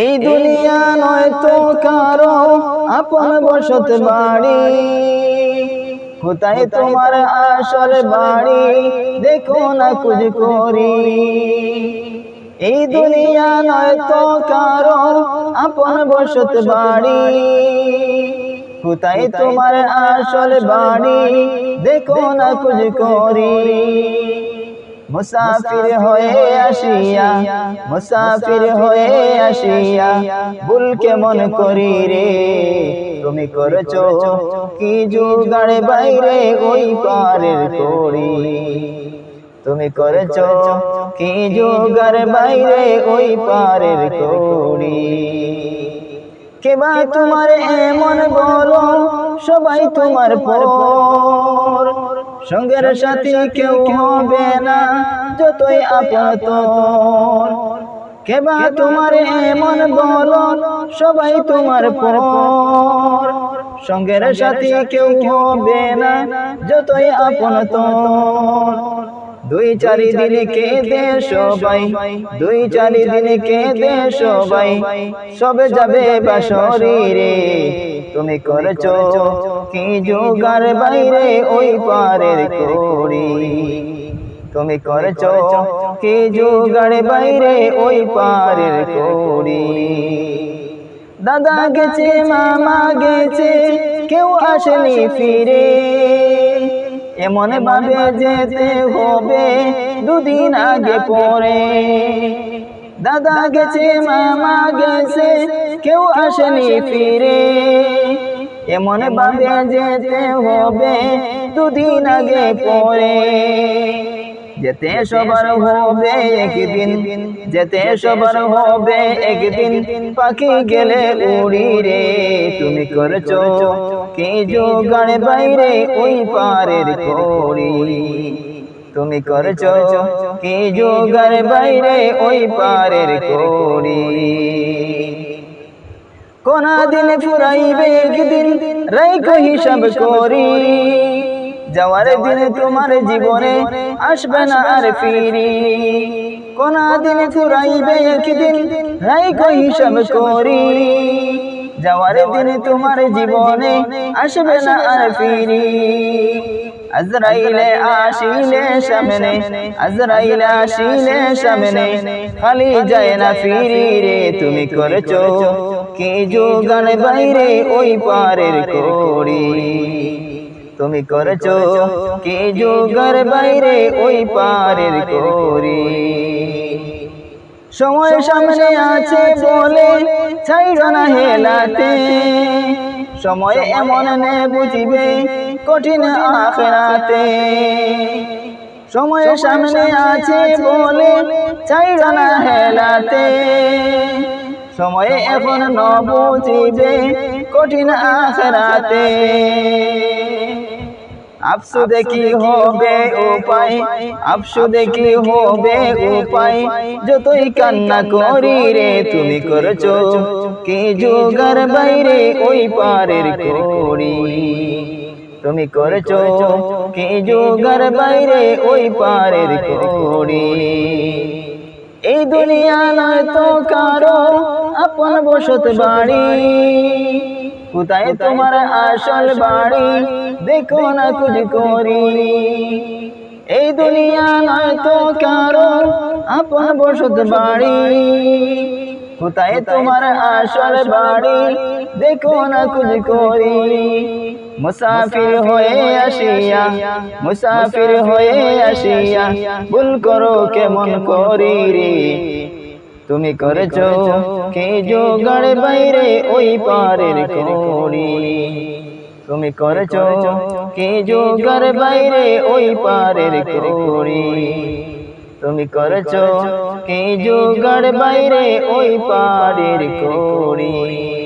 এই দুনিয়া নয় তো কারও আপন বসত বাড়ি। কোথায় তোমার আসল বাড়ি? দেখো না কুজ করি। এই দুনিয়া নয় তো কারও আপন বসত বাড়ি। কোথায় তোমার আসল বাড়ি? দেখো না কুজ করি। মুসাফির হয়ে আসিয়া, মুসাফির হয়ে আসিয়া ভুল কেমন করি রে। তুমি করেছ কি জুগাড়ে বাইরে ওই পারের করি তুমি করেছ কি জোগাড় বাইরে ওই পারের করি কেবা তোমার এমন বলো, সবাই তোমার পর। সঙ্গের সাথী কেউ হবে না, যতই আপাত। কেবা তোমার এমন বলো, সবাই তোমার পর। সঙ্গের সাথী কেউ হবে না, যতই আপন দুই চারি দিনে কেঁদে সবাই, দুই চারি দিনে কেঁদে সবাই, সবে যাবে বা শরীরে। তুমি করেছ কি জোগার বাইরে ওই পারের করি তুমি করেছ কি জোগার বাইরে ওই পারের করি দাদা গেছে মামা গেছে কেউ আসেনি ফিরে। এমন ভাবে যেতে হবে দুদিন আগে পরে। দাদা গেছে, মামা গেছে, কেউ আসেনি ফিরে। এমন ভাবে যেতে হবে দুদিন আগে পরে। যেতে সবার হবে একদিন, যেতে সবার হবে একদিন, পাখি গেলে উড়ি রে। তুমি করেছ কি জোগাড় বাইরে ওই পারের করি তুমি করেছ কি জোগাড় বাইরে ওই পারের করি কোন দিন ফুরাইবে একদিন রাইকো হিসাব করি। যাওয়ার দিন তোমার জীবনে আসবে না আর ফিরি। কোন দিন ফুরাইবে একদিন রাইকো হিসাব করি। যাওয়ার দিন তোমার জীবনে আসবে না আর ফিরি। আজরাইলে আসিলে সামনে আজরাইলে আসিলে সামনে খালি যায় না ফিরি রে তুমি করেছ কি যোগান বাইরে ওই পারের করি তুমি করেছ কি যোগার বাইরে ওই পারের করি সময় সামনে আছে বলে ছাইর না হেলাতে সময় এমন নে বুঝিবে কঠিন আখরাতে। সময় সামনে আছে বলে চাই না হেলাতে। সময়ে এখন ন বুঝিবে কঠিন আখরাতে। আফসু দেখি হবে উপায়? আফসু দেখি হবে উপায়? যতই কান্না করি রে, তুমি করছ কি যোগার বাইরে ওই পারের করি? তুমি করছ কি যোগার বাইরে ওই পারের করি? এই দুনিয়া নয় তো কারও, আপন বসত বাড়ি। কোথায় তোমার আসল বাড়ি? দেখো না কুਝ করি। এই দুনিয়া নয় তো কারও আপন বসত বাড়ি। কোথায় তোমার আসল বাড়ি? দেখো না কুਝ করি। মুসাফির হয়ে আসিয়া মুসাফির হয়ে আসিয়া ভুল করো কেমন করি? রে? তুমি করেছ কে জোগাড় বাইরে ওই পারের করি তুমি করেছ কে জোগাড় বাইরে ওই পারের করি তুমি করেছ কে জোগাড় বাইরে ওই পারের করি